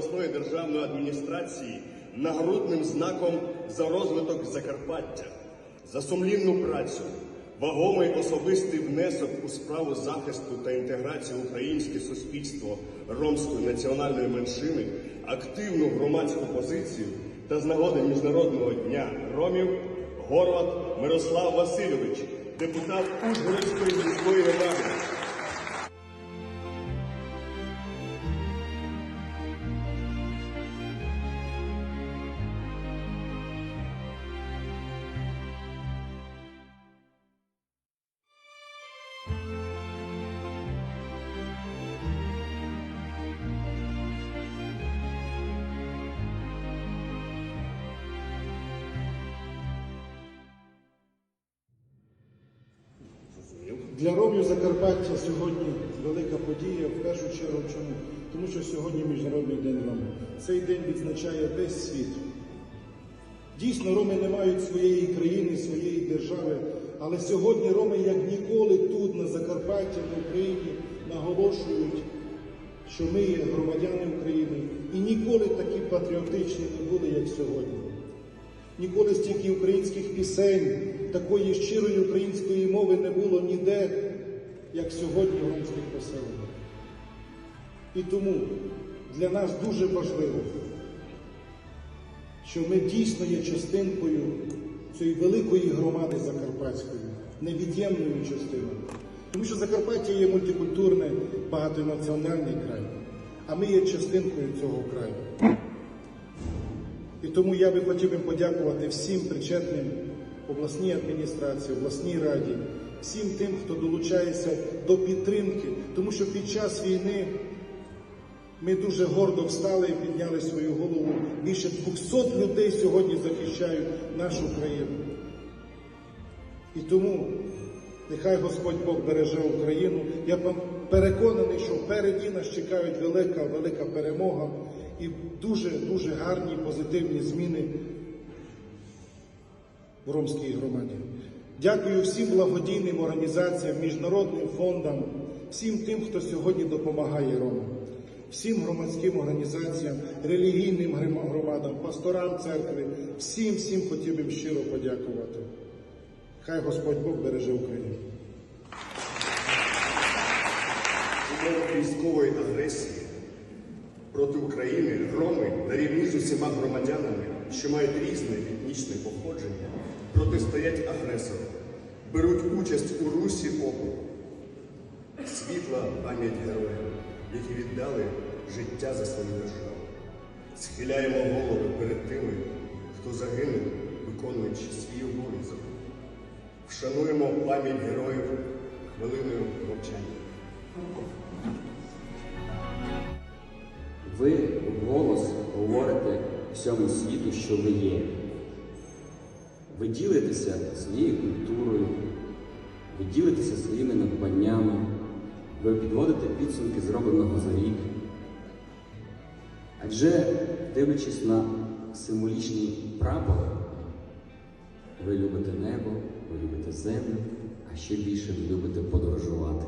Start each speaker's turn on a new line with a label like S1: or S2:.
S1: обласної державної адміністрації нагрудним знаком за розвиток Закарпаття, за сумлінну працю, вагомий особистий внесок у справу захисту та інтеграції українське суспільство ромської національної меншини, активну громадську позицію та з нагоди Міжнародного дня ромів Горват Мирослав Васильович, депутат Ужгородської міської ради.
S2: Для ромів Закарпаття сьогодні велика подія в першу чергу чому? Тому що сьогодні Міжнародний день Рома. Цей день відзначає весь світ. Дійсно, роми не мають своєї країни, своєї держави, але сьогодні роми, як ніколи тут, на Закарпатті, на Україні, наголошують, що ми є громадяни України і ніколи такі патріотичні не були, як сьогодні. Ніколи стільки українських пісень, такої щирої української мови не було ніде, як сьогодні в ромських поселеннях. І тому для нас дуже важливо, що ми дійсно є частинкою цієї великої громади Закарпатської, невід'ємною частиною. Тому що Закарпаття є мультикультурний, багатонаціональний край, а ми є частинкою цього краю. І тому я би хотів би подякувати всім причетним обласній адміністрації, обласній раді, всім тим, хто долучається до підтримки, тому що під час війни ми дуже гордо встали і підняли свою голову. Більше 200 людей сьогодні захищають нашу країну. І тому нехай Господь Бог береже Україну. Я переконаний, що впереді нас чекають велика, велика перемога і дуже дуже гарні позитивні зміни ромській громаді. Дякую всім благодійним організаціям, міжнародним фондам, всім тим, хто сьогодні допомагає ромам, всім громадським організаціям, релігійним громадам, пасторам церкви, всім, всім хотів би щиро подякувати. Хай Господь Бог береже Україну.
S1: військової агресії проти України роми на рівні з усіма громадянами, що мають різне етнічне походження, протистоять агресору, беруть участь у русі опору. Світла пам'ять героїв, які віддали життя за свою державу. Схиляємо голови перед тими, хто загинув, виконуючи свій обов'язок. Вшануємо пам'ять героїв хвилиною мовчання.
S3: Ви голос говорите всьому світу, що ви є. Ви ділитеся своєю культурою, ви ділитеся своїми надбаннями, ви підводите підсумки зробленого за рік. Адже, дивлячись на символічний прапор, ви любите небо, ви любите землю, а ще більше ви любите подорожувати.